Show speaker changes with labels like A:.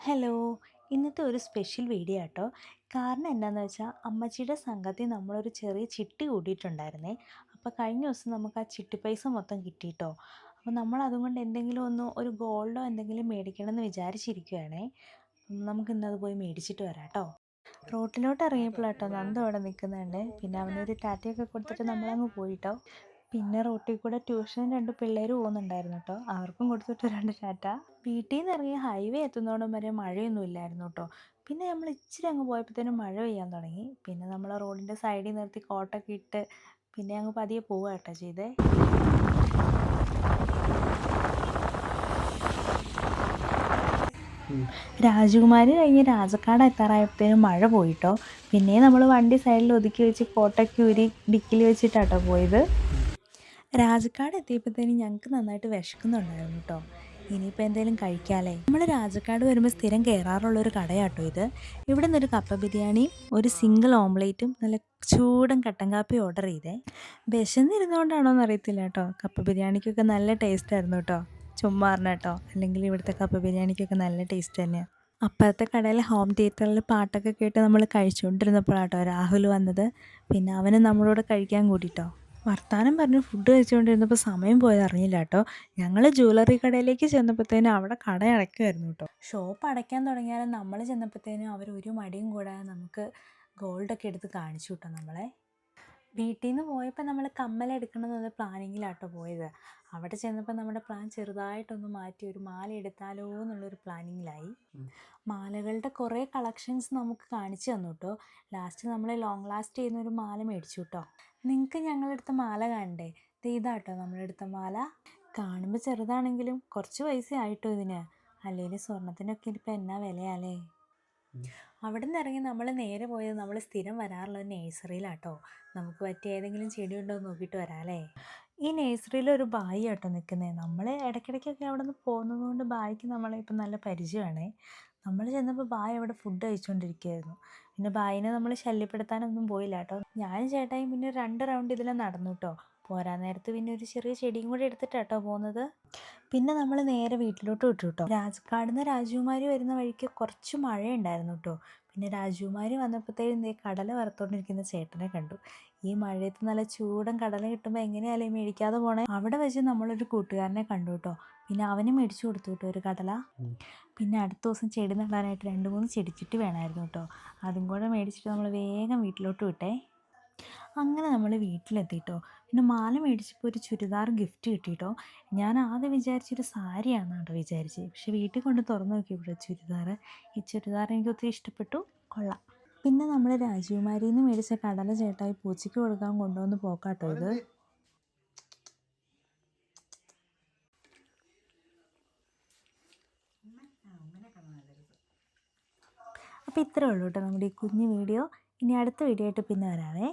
A: Hello. ഇന്നത്തെ ഒരു special video ആട്ടോ. കാരണം എന്താണെന്ന് വെച്ചാൽ അമ്മച്ചിയുടെ സംഘത്തിൽ നമ്മളൊരു ചെറിയ ചിട്ടി കൂടിയിട്ടുണ്ടായിരുന്നേ. അപ്പോൾ കഴിഞ്ഞ ദിവസം നമുക്ക് ആ ചിട്ടി പൈസ മൊത്തം കിട്ടിയിട്ടോ അപ്പോൾ നമ്മൾ അതുകൊണ്ട് എന്തെങ്കിലും ഒന്ന് ഒരു ഗോൾഡോ എന്തെങ്കിലും മേടിക്കണം എന്ന് വിചാരിച്ചിരിക്കുകയാണേ നമുക്ക് ഇന്നത് പോയി മേടിച്ചിട്ട് വരാം കേട്ടോ റോട്ടിലോട്ട് ഇറങ്ങിയപ്പോഴാട്ടോ നന്ദ അവിടെ നിൽക്കുന്നുണ്ട്. പിന്നെ അവനൊരു ടാറ്റയൊക്കെ കൊടുത്തിട്ട് നമ്മളങ്ങ് പോയിട്ടോ. പിന്നെ റോട്ടിൽ കൂടെ ട്യൂഷൻ രണ്ട് പിള്ളേർ പോകുന്നുണ്ടായിരുന്നു കേട്ടോ അവർക്കും കൊടുത്തിട്ട് രണ്ട് ടാറ്റ വീട്ടിൽ നിന്ന് ഇറങ്ങി ഹൈവേ എത്തുന്നോടം വരെ മഴയൊന്നും ഇല്ലായിരുന്നു കേട്ടോ പിന്നെ നമ്മൾ ഇച്ചിരി അങ്ങ് പോയപ്പോഴത്തേനും മഴ പെയ്യാൻ തുടങ്ങി. പിന്നെ നമ്മൾ റോഡിന്റെ സൈഡിൽ നിർത്തി കോട്ടൊക്കെ ഇട്ട് പിന്നെ അങ്ങ് പതിയെ പോവുക കേട്ടോ ചെയ്തേ. രാജകുമാരി കഴിഞ്ഞ് രാജക്കാട് എത്താറായപ്പോഴത്തേനും മഴ പോയിട്ടോ പിന്നെ നമ്മൾ വണ്ടി സൈഡിൽ ഒതുക്കി വെച്ച് കോട്ടയ്ക്ക് ഊരി ഡിക്കിൽ വെച്ചിട്ടാട്ടോ പോയത്. രാജക്കാട് എത്തിയപ്പോഴത്തേനും ഞങ്ങൾക്ക് നന്നായിട്ട് വിശക്കുന്നുണ്ടായിരുന്നു കേട്ടോ. ഇനിയിപ്പോൾ എന്തെങ്കിലും കഴിക്കാമല്ലേ നമ്മൾ രാജക്കാട് വരുമ്പോൾ സ്ഥിരം കയറാറുള്ള ഒരു കടയാട്ടോ ഇത്. ഇവിടെ നിന്നൊരു കപ്പ ബിരിയാണി ഒരു സിംഗിൾ ഓംലേറ്റും നല്ല ചൂടൻ കട്ടൻ കാപ്പി ഓർഡർ ചെയ്തേ. വിശന്നിരുന്നുകൊണ്ടാണോ എന്ന് അറിയത്തില്ല കേട്ടോ. കപ്പ ബിരിയാണിക്കൊക്കെ നല്ല ടേസ്റ്റ് ആയിരുന്നു കേട്ടോ. ചുമ്മാറിന കേട്ടോ. അല്ലെങ്കിൽ ഇവിടുത്തെ കപ്പ ബിരിയാണിക്കൊക്കെ നല്ല ടേസ്റ്റ് തന്നെയാണ് അപ്പുറത്തെ കടയിലെ ഹോം തിയേറ്ററിൽ പാട്ടൊക്കെ കേട്ട് നമ്മൾ കഴിച്ചുകൊണ്ടിരുന്നപ്പോഴാട്ടോ രാഹുൽ വന്നത്. പിന്നെ അവന് നമ്മളോട് കഴിക്കാൻ കൂടിട്ടോ. വർത്താനം പറഞ്ഞ് ഫുഡ് കഴിച്ചുകൊണ്ടിരുന്നപ്പോൾ സമയം പോയത് അറിഞ്ഞില്ല കേട്ടോ. ഞങ്ങൾ ജ്വല്ലറി കടയിലേക്ക് ചെന്നപ്പോഴത്തേനും അവിടെ കട അടയ്ക്കുമായിരുന്നു കേട്ടോ. ഷോപ്പ് അടയ്ക്കാൻ തുടങ്ങിയാലും നമ്മൾ ചെന്നപ്പോഴത്തേനും അവർ ഒരു മടിയും കൂടാതെ നമുക്ക് ഗോൾഡൊക്കെ എടുത്ത് കാണിച്ചു കേട്ടോ നമ്മളെ. വീട്ടിൽ നിന്ന് പോയപ്പോൾ നമ്മൾ കമ്മലെടുക്കണം എന്നുള്ള പ്ലാനിങ്ങിലാട്ടോ പോയത്. അവിടെ ചെന്നപ്പോൾ നമ്മുടെ പ്ലാൻ ചെറുതായിട്ടൊന്ന് മാറ്റി ഒരു മാല എടുത്താലോ എന്നുള്ളൊരു പ്ലാനിങ്ങിലായി. മാലകളുടെ കുറേ കളക്ഷൻസ് നമുക്ക് കാണിച്ചു തന്നു കേട്ടോ ലാസ്റ്റ് നമ്മൾ ലോങ് ലാസ്റ്റ് ചെയ്യുന്ന ഒരു മാല മേടിച്ചു കേട്ടോ നിങ്ങൾക്ക് ഞങ്ങളെടുത്ത മാല കാണണ്ടേ? ഇത് ഇതാട്ടോ നമ്മളെടുത്ത മാല. കാണുമ്പോൾ ചെറുതാണെങ്കിലും കുറച്ച് പൈസ ആയിട്ടോ ഇതിന്. അല്ലെങ്കിൽ സ്വർണത്തിനൊക്കെ ഇനിയിപ്പോൾ എന്നാ വിലയാലേ അവിടെ നിന്ന് ഇറങ്ങി നമ്മൾ നേരെ പോയത് നമ്മൾ സ്ഥിരം വരാറുള്ള നേഴ്സറിയിലാട്ടോ. നമുക്ക് പറ്റിയ ഏതെങ്കിലും ചെടി ഉണ്ടോ നോക്കിയിട്ട് വരാമല്ലേ ഈ നേഴ്സറിയിൽ ഒരു ബായി ആട്ടോ നിൽക്കുന്നത് നമ്മൾ ഇടയ്ക്കിടയ്ക്കൊക്കെ അവിടെ നിന്ന് പോകുന്നത് കൊണ്ട് ബായിക്ക് നമ്മളെ ഇപ്പം നല്ല പരിചയമാണ്. നമ്മൾ ചെന്നപ്പോൾ ബായ് അവിടെ ഫുഡ് കഴിച്ചുകൊണ്ടിരിക്കുകയായിരുന്നു പിന്നെ ബായിനെ നമ്മൾ ശല്യപ്പെടുത്താനൊന്നും പോയില്ല കേട്ടോ ഞാനും ചേട്ടായി പിന്നെ രണ്ട് റൗണ്ട് ഇതിലെ നടന്നു കേട്ടോ പോരാൻ നേരത്ത് പിന്നെ ഒരു ചെറിയ ചെടിയും കൂടി എടുത്തിട്ടാട്ടോ പോകുന്നത് പിന്നെ നമ്മൾ നേരെ വീട്ടിലോട്ട് വിട്ടു കേട്ടോ രാജക്കാടുന്ന് രാജകുമാരി വരുന്ന വഴിക്ക് കുറച്ച് മഴയുണ്ടായിരുന്നു കേട്ടോ പിന്നെ രാജകുമാരി വന്നപ്പോഴത്തേക്കും ഈ കടല വറുത്തോണ്ടിരിക്കുന്ന ചേട്ടനെ കണ്ടു. ഈ മഴയത്ത് നല്ല ചൂടൻ കടല കിട്ടുമ്പോൾ എങ്ങനെയാലേ മേടിക്കാതെ പോണേ. അവിടെ വെച്ച് നമ്മളൊരു കൂട്ടുകാരനെ കണ്ടു കേട്ടോ പിന്നെ അവന് മേടിച്ചു കൊടുത്തു കേട്ടോ ഒരു കടല. പിന്നെ അടുത്ത ദിവസം ചെടി നടാനായിട്ട് രണ്ട് മൂന്ന് ചെടിച്ചിട്ട് വേണമായിരുന്നു കേട്ടോ അതും കൂടെ മേടിച്ചിട്ട് നമ്മൾ വേഗം വീട്ടിലോട്ട് വിട്ടേ. അങ്ങനെ നമ്മൾ വീട്ടിലെത്തിയിട്ടോ പിന്നെ മാല മേടിച്ചപ്പോൾ ഒരു ചുരിദാർ ഗിഫ്റ്റ് കിട്ടിയിട്ടോ ഞാൻ ആദ്യം വിചാരിച്ചൊരു സാരിയാണെന്ന് കേട്ടോ വിചാരിച്ചത്. പക്ഷേ വീട്ടിൽ കൊണ്ട് തുറന്നു നോക്കിയപ്പോൾ ചുരിദാർ ഈ ചുരിദാർ എനിക്ക് ഒത്തിരി ഇഷ്ടപ്പെട്ടു. കൊള്ളാം. പിന്നെ നമ്മൾ രാജകുമാരിയിൽ നിന്ന് മേടിച്ച കടല ചേട്ടായി പൂച്ചയ്ക്ക് കൊടുക്കാൻ കൊണ്ടുവന്ന് പോക്കാട്ടോ ഇത്. അപ്പോൾ ഇത്രേ ഉള്ളൂ കേട്ടോ നമ്മുടെ ഈ കുഞ്ഞു വീഡിയോ. ഇനി അടുത്ത വീഡിയോ ആയിട്ട് പിന്നെ വരാവേ.